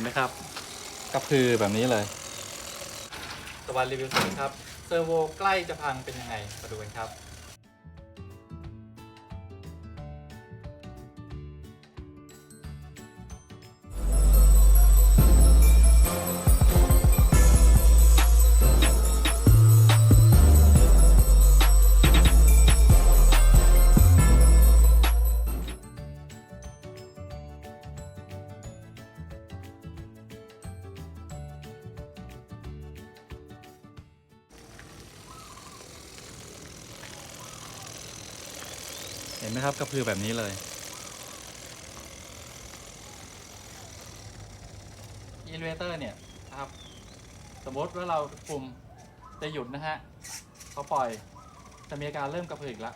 ห็นไหมครับกระพือแบบนี้เลยตะวันรีวิวสวัสดีครับเซอร์โวใกล้จะพังเป็นยังไงมาดูกันครับ เห็นไหมครับกระพือแบบนี้เลย อินเวเตอร์เนี่ยนะครับ สมมติว่าเราปุ่มจะหยุดนะฮะพอปล่อยจะมีอาการเริ่มกระพืออีกแล้ว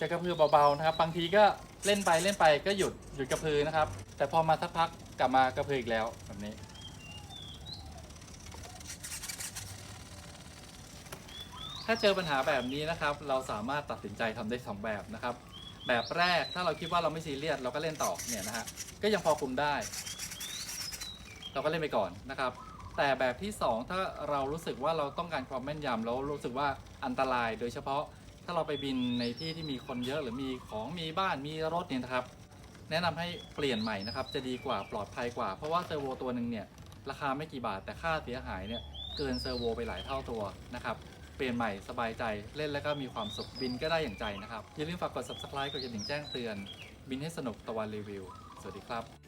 จะกระพือเบาๆนะครับ บางทีก็เล่นไปเล่นไปก็หยุดหยุดกระพือนะครับ แต่พอมาสักพักกลับมากระพืออีกแล้วแบบนี้ ถ้าเจอปัญหาแบบนี้นะครับ เราสามารถตัดสินใจทำได้สองแบบนะครับ แบบแรกถ้าเราคิดว่าเราไม่ซีเรียสเราก็เล่นต่อเนี่ยนะฮะก็ยังพอคุมได้ เราก็เล่นไปก่อนนะครับ แต่แบบที่สองถ้าเรารู้สึกว่าเราต้องการความแม่นยำแล้วรู้สึกว่าอันตราย โดยเฉพาะถ้าเราไปบินในที่ที่มีคนเยอะหรือมีของมีบ้านมีรถเนี่ยนะครับ แนะนำให้เปลี่ยนใหม่นะครับ จะดีกว่าปลอดภัยกว่า เพราะว่าเซอร์โวตัวหนึ่งเนี่ยราคาไม่กี่บาทแต่ค่าเสียหายเนี่ยเกินเซอร์โวไปหลายเท่าตัวนะครับ เปลี่ยนใหม่สบายใจเล่นแล้วก็มีความสุขบินก็ได้อย่างใจนะครับ อย่าลืมฝากกด subscribe กดกระดิ่งแจ้งเตือน บินให้สนุกตะวันรีวิว สวัสดีครับ